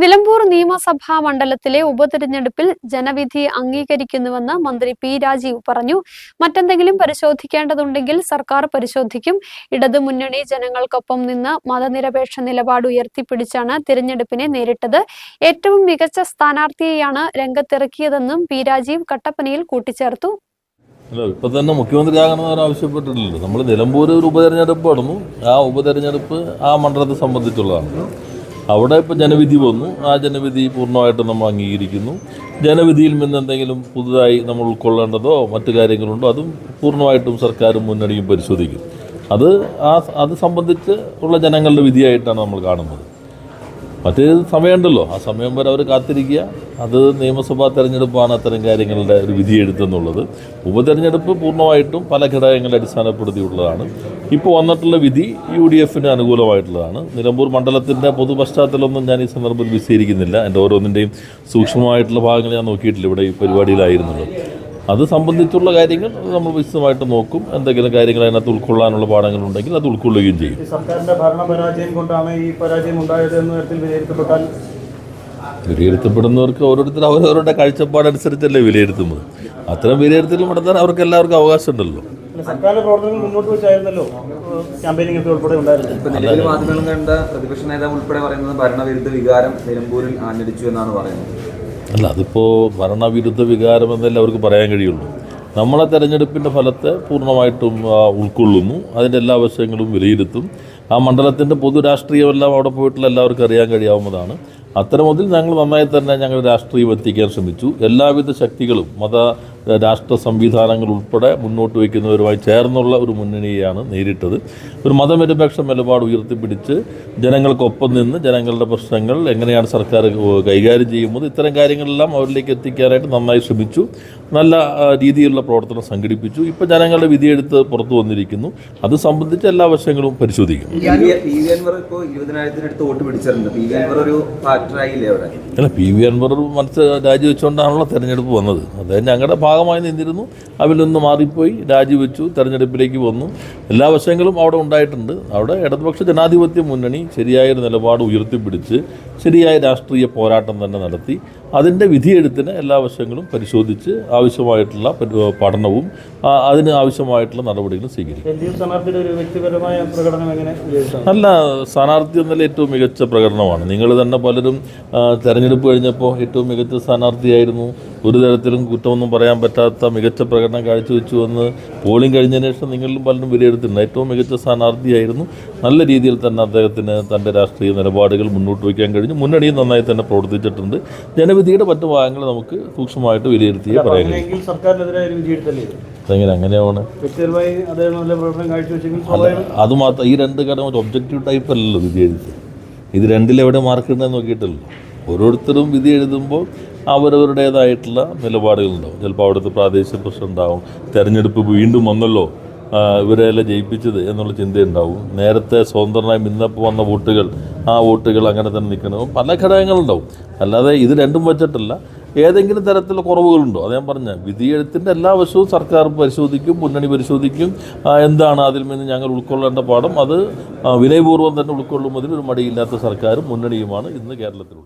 നിലമ്പൂർ നിയമസഭാ മണ്ഡലത്തിലെ ഉപതെരഞ്ഞെടുപ്പിൽ ജനവിധി അംഗീകരിക്കുന്നുവെന്ന് മന്ത്രി പി രാജീവ് പറഞ്ഞു. മറ്റെന്തെങ്കിലും പരിശോധിക്കേണ്ടതുണ്ടെങ്കിൽ സർക്കാർ പരിശോധിക്കും. ഇടതുമുന്നണി ജനങ്ങൾക്കൊപ്പം നിന്ന് മതനിരപേക്ഷ നിലപാട് ഉയർത്തിപ്പിടിച്ചാണ് തിരഞ്ഞെടുപ്പിനെ നേരിട്ടത്. ഏറ്റവും മികച്ച സ്ഥാനാർത്ഥിയെയാണ് രംഗത്തിറക്കിയതെന്നും പി രാജീവ് കട്ടപ്പനയിൽ കൂട്ടിച്ചേർത്തു. അല്ല ഇപ്പൊ തന്നെ മുഖ്യമന്ത്രി ആകണമെന്ന് അവർ ആവശ്യപ്പെട്ടിട്ടില്ലല്ലോ. നമ്മൾ നിലമ്പൂർ ഒരു ഉപതെരഞ്ഞെടുപ്പ് നടന്നു. ആ ഉപതെരഞ്ഞെടുപ്പ് ആ മണ്ഡലത്തെ സംബന്ധിച്ചുള്ളതാണ്. അവിടെ ഇപ്പോൾ ജനവിധി വന്നു ആ ജനവിധി പൂർണമായിട്ട് നമ്മൾ അംഗീകരിക്കുന്നു. ജനവിധിയിൽ നിന്ന് എന്തെങ്കിലും പുതുതായി നമ്മൾ ഉൾക്കൊള്ളേണ്ടതോ മറ്റു കാര്യങ്ങളുണ്ടോ അതും പൂർണമായിട്ടും സർക്കാർ മുന്നണിയും പരിശോധിക്കും. അത് ആ അത് സംബന്ധിച്ച് ഉള്ള ജനങ്ങളുടെ വിധിയായിട്ടാണ് നമ്മൾ കാണുന്നത്. മറ്റേ സമയമുണ്ടല്ലോ. ആ സമയം വരെ അവർ കാത്തിരിക്കുക. അത് നിയമസഭാ തെരഞ്ഞെടുപ്പാണ് അത്തരം കാര്യങ്ങളുടെ ഒരു വിധിയെഴുത്തെന്നുള്ളത് ഉപതെരഞ്ഞെടുപ്പ് പൂർണമായിട്ടും പല ഘടകങ്ങളെ അടിസ്ഥാനപ്പെടുത്തിയുള്ളതാണ്. ഇപ്പോൾ വന്നിട്ടുള്ള വിധി യു ഡി എഫിന് അനുകൂലമായിട്ടുള്ളതാണ്. നിലമ്പൂർ മണ്ഡലത്തിന്റെ പൊതു പശ്ചാത്തലമൊന്നും ഞാൻ ഈ സന്ദർഭത്തിൽ വിശദീകരിക്കുന്നില്ല. എന്റെ ഓരോന്നിന്റെയും സൂക്ഷ്മമായിട്ടുള്ള ഭാഗങ്ങൾ ഞാൻ നോക്കിയിട്ടില്ല. ഇവിടെ ഈ പരിപാടിയിലായിരുന്നത് അത് സംബന്ധിച്ചുള്ള കാര്യങ്ങൾ നമ്മൾ വിശദമായിട്ട് നോക്കും. എന്തെങ്കിലും കാര്യങ്ങൾ അതിനകത്ത് ഉൾക്കൊള്ളാനുള്ള പാഠങ്ങളുണ്ടെങ്കിൽ അത് ഉൾക്കൊള്ളുകയും ചെയ്യും. സർക്കാരിന്റെ ഭരണ പരാജയം കൊണ്ടാണ് ഈ പരാജയം ഉണ്ടായത് എന്ന തരത്തിൽ വിലയിരുത്തപ്പെട്ടാൽ? വിലയിരുത്തപ്പെടുന്നവർക്ക് ഓരോരുത്തർ അവരവരുടെ കാഴ്ചപ്പാടനുസരിച്ചല്ലേ വിലയിരുത്തുന്നത്. അത്തരം വിലയിരുത്തൽ നടത്താൻ അവർക്ക് എല്ലാവർക്കും അവകാശമുണ്ടല്ലോ ഉണ്ടല്ലോ. സർക്കാരിന്റെ പ്രവർത്തനങ്ങൾ മുന്നോട്ട് വെച്ചായിരുന്നല്ലോ ക്യാമ്പയിനിങ് ഒക്കെ ഉൾപ്പെടെ ഉണ്ടായിരുന്നത്. ഇപ്പൊ മാധ്യമങ്ങൾ കണ്ട പ്രതിപക്ഷ നേതാവ് ഉൾപ്പെടെ പറയുന്നത് ഭരണവിരുദ്ധ വികാരം നിലമ്പൂരിൽ ആഞ്ഞടിച്ചു എന്നാണ് പറയുന്നത്. അല്ല അതിപ്പോൾ ഭരണവിരുദ്ധ വികാരമെന്നല്ല അവർക്ക് പറയാൻ കഴിയുള്ളൂ. നമ്മളെ തെരഞ്ഞെടുപ്പിന്റെ ഫലത്തെ പൂർണമായിട്ടും ഉൾക്കൊള്ളുന്നു. അതിന്റെ എല്ലാ വശങ്ങളും വിലയിരുത്തും. ആ മണ്ഡലത്തിന്റെ പൊതു രാഷ്ട്രീയമെല്ലാം അവിടെ പോയിട്ടുള്ള എല്ലാവർക്കും അറിയാൻ കഴിയാവുന്നതാണ്. അത്തരമതിൽ ഞങ്ങൾ നന്നായി തന്നെ ഞങ്ങൾ രാഷ്ട്രീയം എത്തിക്കാൻ ശ്രമിച്ചു. എല്ലാവിധ ശക്തികളും മത രാഷ്ട്ര സംവിധാനങ്ങൾ ഉൾപ്പെടെ മുന്നോട്ട് വയ്ക്കുന്നവരുമായി ചേർന്നുള്ള ഒരു മുന്നണിയെയാണ് നേരിട്ടത്. ഒരു മതനിരപേക്ഷ നിലപാട് ഉയർത്തിപ്പിടിച്ച് ജനങ്ങൾക്കൊപ്പം നിന്ന് ജനങ്ങളുടെ പ്രശ്നങ്ങൾ എങ്ങനെയാണ് സർക്കാർ കൈകാര്യം ചെയ്യുന്നത് ഇത്തരം കാര്യങ്ങളെല്ലാം അവരിലേക്ക് എത്തിക്കാനായിട്ട് നന്നായി ശ്രമിച്ചു. നല്ല രീതിയിലുള്ള പ്രവർത്തനം സംഘടിപ്പിച്ചു. ഇപ്പോൾ ജനങ്ങളുടെ വിധിയെടുത്ത് പുറത്തു വന്നിരിക്കുന്നു. അത് സംബന്ധിച്ച് എല്ലാ വശങ്ങളും പരിശോധിക്കും വോട്ട് ഒരു അല്ല പി വി അൻവർ മനസ്സ് രാജിവെച്ചുകൊണ്ടാണല്ലോ തെരഞ്ഞെടുപ്പ് വന്നത്. അദ്ദേഹം ഞങ്ങളുടെ ഭാഗമായി നിന്നിരുന്നു. അതിൽ നിന്ന് മാറിപ്പോയി രാജിവെച്ചു തെരഞ്ഞെടുപ്പിലേക്ക് വന്നു. എല്ലാ വശങ്ങളും അവിടെ ഉണ്ടായിട്ടുണ്ട്. അവിടെ ഇടതുപക്ഷ ജനാധിപത്യ മുന്നണി ശരിയായ നിലപാട് ഉയർത്തിപ്പിടിച്ച് ശരിയായ രാഷ്ട്രീയ പോരാട്ടം തന്നെ നടത്തി. അതിന്റെ വിധിയെഴുത്തിന് എല്ലാ വശങ്ങളും പരിശോധിച്ച് ആവശ്യമായിട്ടുള്ള പഠനവും അതിന് ആവശ്യമായിട്ടുള്ള നടപടികളും സ്വീകരിക്കും. നല്ല സ്ഥാനാർത്ഥി എന്നാൽ ഏറ്റവും മികച്ച പ്രകടനമാണ്. നിങ്ങൾ തന്നെ പലരും തെരഞ്ഞെടുപ്പ് കഴിഞ്ഞപ്പോൾ ഏറ്റവും മികച്ച സ്ഥാനാർത്ഥിയായിരുന്നു. ഒരു തരത്തിലും കുറ്റമൊന്നും പറയാൻ പറ്റാത്ത മികച്ച പ്രകടനം കാഴ്ചവെച്ചു എന്ന് പോളിംഗ് കഴിഞ്ഞതിന് ശേഷം നിങ്ങളിലും പലരും വിലയിരുത്തുന്നുണ്ട് ഏറ്റവും മികച്ച സ്ഥാനാർത്ഥിയായിരുന്നു. നല്ല രീതിയിൽ തന്നെ അദ്ദേഹത്തിന് തന്റെ രാഷ്ട്രീയ നിലപാടുകൾ മുന്നോട്ട് വയ്ക്കാൻ കഴിഞ്ഞു. മുന്നണിയും നന്നായി തന്നെ പ്രവർത്തിച്ചിട്ടുണ്ട്. ജനവിധിയുടെ മറ്റു ഭാഗങ്ങൾ നമുക്ക് സൂക്ഷ്മമായിട്ട് വിലയിരുത്തിയേ പറയാൻ കഴിയും. സർക്കാരിനെതിരായ അങ്ങനെയാണ്. അത് മാത്രം ഈ രണ്ട് ഘടകം ഒരു ഒബ്ജക്റ്റീവ് ടൈപ്പ് അല്ലല്ലോ വിജയിച്ചത് ഇത് രണ്ടിലെവിടെ മാർക്ക് ഉണ്ടെന്ന് നോക്കിയിട്ടല്ലോ. ഓരോരുത്തരും വിധി എഴുതുമ്പോൾ അവരവരുടേതായിട്ടുള്ള നിലപാടുകളുണ്ടാവും. ചിലപ്പോൾ അവിടുത്തെ പ്രാദേശിക പ്രശ്നം ഉണ്ടാവും തെരഞ്ഞെടുപ്പ് വീണ്ടും വന്നല്ലോ ഇവരെല്ലാം ജയിപ്പിച്ചത് എന്നുള്ള ചിന്തയുണ്ടാവും. നേരത്തെ സ്വതന്ത്രനായി ഇന്നപ്പോൾ വന്ന വോട്ടുകൾ ആ വോട്ടുകൾ അങ്ങനെ തന്നെ നിൽക്കണം. പല ഘടകങ്ങളുണ്ടാവും. അല്ലാതെ ഇത് രണ്ടും വച്ചിട്ടല്ല. ഏതെങ്കിലും തരത്തിലുള്ള കുറവുകളുണ്ടോ? അത് ഞാൻ പറഞ്ഞ വിധിയെഴുത്തിന്റെ എല്ലാ വശവും സർക്കാർ പരിശോധിക്കും മുന്നണി പരിശോധിക്കും. എന്താണ് അതിൽ നിന്ന് ഞങ്ങൾ ഉൾക്കൊള്ളേണ്ട പാഠം? അത് വിനയപൂർവം തന്നെ ഉൾക്കൊള്ളുന്നതിൽ ഒരു മടിയില്ലാത്ത സർക്കാരും മുന്നണിയുമാണ് ഇന്ന് കേരളത്തിലുള്ളത്.